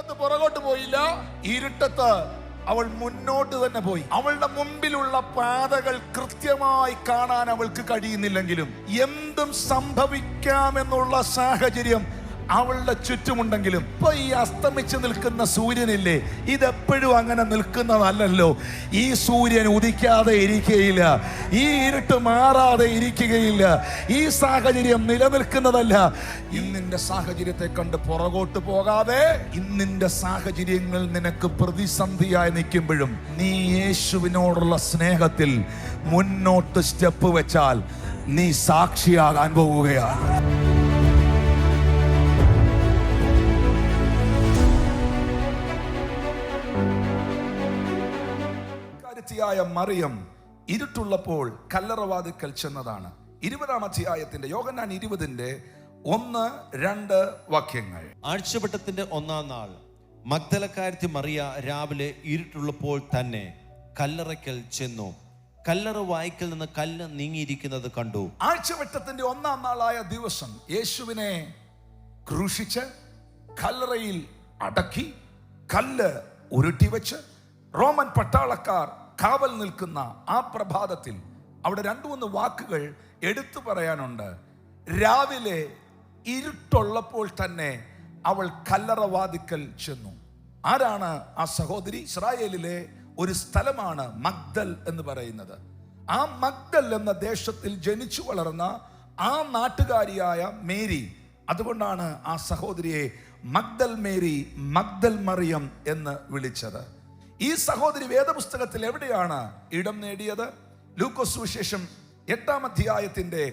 ഇരുട്ടത്ത് പുറകോട്ട് പോയില്ല. ഇരുട്ടത്ത് അവൾ മുന്നോട്ട് തന്നെ പോയി. അവളുടെ മുമ്പിലുള്ള പാതകൾ കൃത്യമായി കാണാൻ അവൾക്ക് കഴിയുന്നില്ലെങ്കിലും എന്തും സംഭവിക്കാമെന്നുള്ള സാഹചര്യം അവളുടെ ചുറ്റുമുണ്ടെങ്കിലും ഇപ്പൊ ഈ അസ്തമിച്ച് നിൽക്കുന്ന സൂര്യനില്ലേ? ഇതെപ്പോഴും അങ്ങനെ നിൽക്കുന്നതല്ലല്ലോ. ഈ സൂര്യൻ ഉദിക്കാതെ ഇരിക്കുകയില്ല ഈ ഇരുട്ട് മാറാതെ ഇരിക്കുകയില്ല. ഈ സാഹചര്യം നിലനിൽക്കുന്നതല്ല. ഇന്നിന്റെ സാഹചര്യത്തെ കണ്ട് പുറകോട്ട് പോകാതെ ഇന്നിന്റെ സാഹചര്യങ്ങൾ നിനക്ക് പ്രതിസന്ധിയായി നിൽക്കുമ്പോഴും നീ യേശുവിനോടുള്ള സ്നേഹത്തിൽ മുന്നോട്ട് സ്റ്റെപ്പ് വെച്ചാൽ നീ സാക്ഷിയാകാൻ പോവുകയാണ് കാര്യത്തിയായ മറിയം ഇരുട്ടുള്ളപ്പോൾ കല്ലറവാതിക്കൽ ചെന്നതാണ്. ഇരുപതാം അധ്യായത്തിന്റെ യോഗനാൻ ഇരുപതിന്റെ ഒന്ന് രണ്ട് വാക്യങ്ങൾ. ആഴ്ചവട്ടത്തിന്റെ ഒന്നാം നാൾ മഗ്ദലക്കാരത്തി മറിയ രാവിലെ ഇരുട്ടുള്ളപ്പോൾ തന്നെ കല്ലറയ്ക്കൽ ചെന്നു. കല്ലറ വായ്ക്കൽ നിന്ന് കല്ല് നീങ്ങിയിരിക്കുന്നത് കണ്ടു. ആഴ്ചവട്ടത്തിന്റെ ഒന്നാം നാളായ ദിവസം യേശുവിനെ ക്രൂശിച്ച് കല്ലറയിൽ അടക്കി കല്ല് ഉരുട്ടിവെച്ച് റോമൻ പട്ടാളക്കാർ കാവൽ നിൽക്കുന്ന ആ പ്രഭാതത്തിൽ അവിടെ രണ്ടു മൂന്ന് വാക്കുകൾ എടുത്തു പറയാനുണ്ട്. രാവിലെ ഇരുട്ടുള്ളപ്പോൾ തന്നെ അവൾ കല്ലറവാതിക്കൽ ചെന്നു. ആരാണ് ആ സഹോദരി? ഇസ്രായേലിലെ ഒരു സ്ഥലമാണ് മഗ്ദൽ എന്ന് പറയുന്നത്. ആ മഗ്ദൽ എന്ന ദേശത്തിൽ ജനിച്ചു വളർന്ന ആ നാട്ടുകാരിയായ മേരി. അതുകൊണ്ടാണ് ആ സഹോദരിയെ മഗ്ദൽ മേരി മഗ്ദൽ മറിയം എന്ന് വിളിച്ചത്. ഈ സഹോദരി വേദപുസ്തകത്തിൽ എവിടെയാണ് ഇടം നേടിയത്? ലൂക്കോസ് സുവിശേഷം എട്ടാം അധ്യായത്തിന്റെ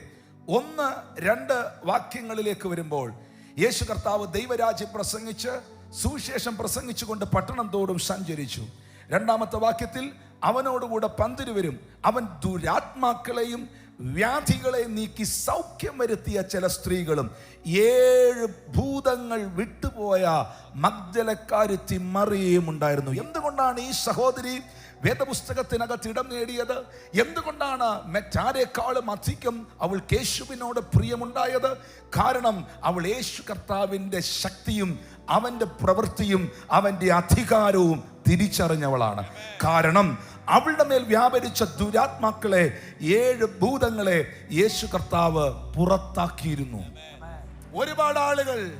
ഒന്ന് രണ്ട് വാക്യങ്ങളിലേക്ക് വരുമ്പോൾ യേശു കർത്താവ് ദൈവരാജ്യം പ്രസംഗിച്ച് സുവിശേഷം പ്രസംഗിച്ചുകൊണ്ട് പട്ടണം തോടും സഞ്ചരിച്ചു. രണ്ടാമത്തെ വാക്യത്തിൽ അവനോടുകൂടെ പന്തിരുവരും അവൻ ദുരാത്മാക്കളെയും വ്യാധികളെയും നീക്കി സൗഖ്യം വരുത്തിയ ചില സ്ത്രീകളും ഏഴ് ഭൂതങ്ങൾ വിട്ടുപോയ മഗ്ദലക്കാരുത്തി മറിയയും ഉണ്ടായിരുന്നു. എന്തുകൊണ്ടാണ് ഈ സഹോദരി വേദപുസ്തകത്തിനകത്ത് ഇടം നേടിയത്? എന്തുകൊണ്ടാണ് മറ്റാരെക്കാളും അധികം അവൾ യേശുവിനോട് പ്രിയമുണ്ടായത്? കാരണം അവൾ യേശു കർത്താവിന്റെ ശക്തിയും അവന്റെ പ്രവൃത്തിയും അവന്റെ അധികാരവും തിരിച്ചറിഞ്ഞവളാണ്. കാരണം അവളുടെ മേൽ വ്യാപരിച്ച ദുരാത്മാക്കളെ ഏഴ് ഭൂതങ്ങളെ യേശു കർത്താവ് പുറത്താക്കിയിരുന്നു. ഒരുപാട് ആളുകൾ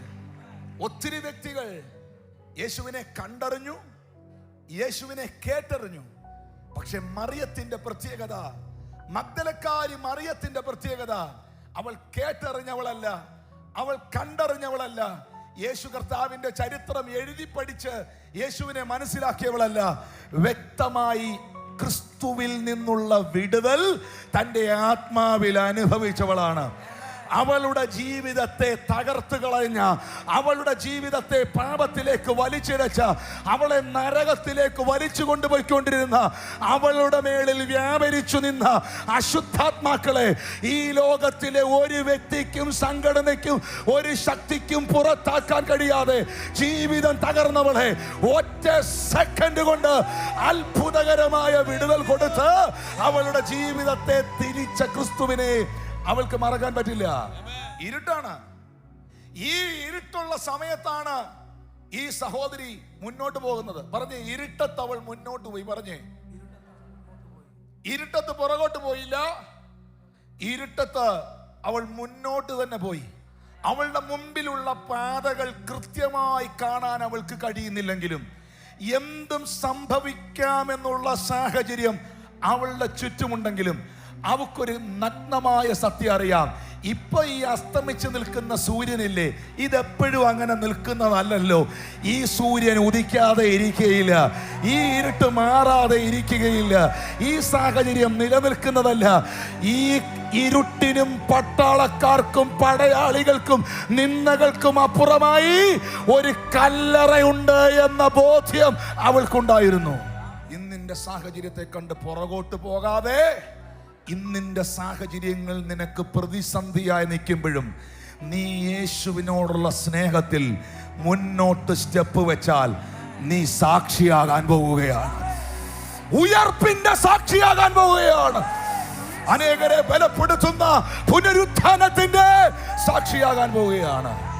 ഒത്തിരി വ്യക്തികൾ യേശുവിനെ കണ്ടറിഞ്ഞു യേശുവിനെ കേട്ടറിഞ്ഞു. പക്ഷെ മറിയത്തിന്റെ പ്രത്യേകത മഗ്ദലക്കാരി മറിയത്തിന്റെ പ്രത്യേകത അവൾ കേട്ടറിഞ്ഞവളല്ല അവൾ കണ്ടറിഞ്ഞവളല്ല. യേശു കർത്താവിന്റെ ചരിത്രം എഴുതി പഠിച്ച് യേശുവിനെ മനസ്സിലാക്കിയവളല്ല. വ്യക്തമായി ക്രിസ്തുവിൽ നിന്നുള്ള വിടുതൽ തന്റെ ആത്മാവിൽ അനുഭവിച്ചവളാണ്. അവളുടെ ജീവിതത്തെ തകർത്ത് കളഞ്ഞ അവളുടെ ജീവിതത്തെ പാപത്തിലേക്ക് വലിച്ചിഴച്ച അവളെ നരകത്തിലേക്ക് വലിച്ചു കൊണ്ടുപോയിക്കൊണ്ടിരുന്ന അവളുടെ മേളിൽ വ്യാപരിച്ചു നിന്ന അശുദ്ധാത്മാക്കളെ ഈ ലോകത്തിലെ ഒരു വ്യക്തിക്കും സംഘടനയ്ക്കും ഒരു ശക്തിക്കും പുറത്താക്കാൻ കഴിയാതെ ജീവിതം തകർന്നവളെ ഒറ്റ സെക്കൻഡ് കൊണ്ട് അത്ഭുതകരമായ വിടുതൽ കൊടുത്ത് അവളുടെ ജീവിതത്തെ തിരിച്ച ക്രിസ്തുവിനെ അവൾക്ക് മറക്കാൻ പറ്റില്ല. ഇരുട്ടാണ്. ഈ ഇരുട്ടുള്ള സമയത്താണ് ഈ സഹോദരി മുന്നോട്ട് പോകുന്നത്. പറഞ്ഞേ ഇരുട്ടത്ത് അവൾ മുന്നോട്ട് പോയി. പറഞ്ഞേ ഇരുട്ടത്ത് പുറകോട്ട് പോയില്ല. ഇരുട്ടത്ത് അവൾ മുന്നോട്ട് തന്നെ പോയി. അവളുടെ മുമ്പിലുള്ള പാതകൾ കൃത്യമായി കാണാൻ അവൾക്ക് കഴിയുന്നില്ലെങ്കിലും എന്തും സംഭവിക്കാമെന്നുള്ള സാഹചര്യം അവളുടെ ചുറ്റുമുണ്ടെങ്കിലും അവക്കൊരു നഗ്നമായ സത്യം അറിയാം. ഇപ്പൊ ഈ അസ്തമിച്ച് നിൽക്കുന്ന സൂര്യനില്ലേ? ഇതെപ്പോഴും അങ്ങനെ നിൽക്കുന്നതല്ലല്ലോ. ഈ സൂര്യൻ ഉദിക്കാതെ ഇരിക്കുകയില്ല ഈ ഇരുട്ട് മാറാതെ ഇരിക്കുകയില്ല. ഈ സാഹചര്യം നിലനിൽക്കുന്നതല്ല. ഈ ഇരുട്ടിനും പട്ടാളക്കാർക്കും പടയാളികൾക്കും നിന്ദകൾക്കും അപ്പുറമായി ഒരു കല്ലറയുണ്ട് എന്ന ബോധ്യം അവൾക്കുണ്ടായിരുന്നു. ഇന്നിന്റെ സാഹചര്യത്തെ കണ്ട് പുറകോട്ട് പോകാതെ ഇന്നിന്റെ സാഹചര്യങ്ങൾ നിനക്ക് പ്രതിസന്ധിയായി നിൽക്കുമ്പോഴും നീ യേശുവിനോടുള്ള സ്നേഹത്തിൽ മുന്നോട്ട് സ്റ്റെപ്പ് വെച്ചാൽ നീ സാക്ഷിയാകാൻ പോവുകയാണ്. ഉയർപ്പിന്റെ സാക്ഷിയാകാൻ പോവുകയാണ്. അനേകരെ ബലപ്പെടുത്തുന്ന പുനരുത്ഥാനത്തിന്റെ സാക്ഷിയാകാൻ പോവുകയാണ്.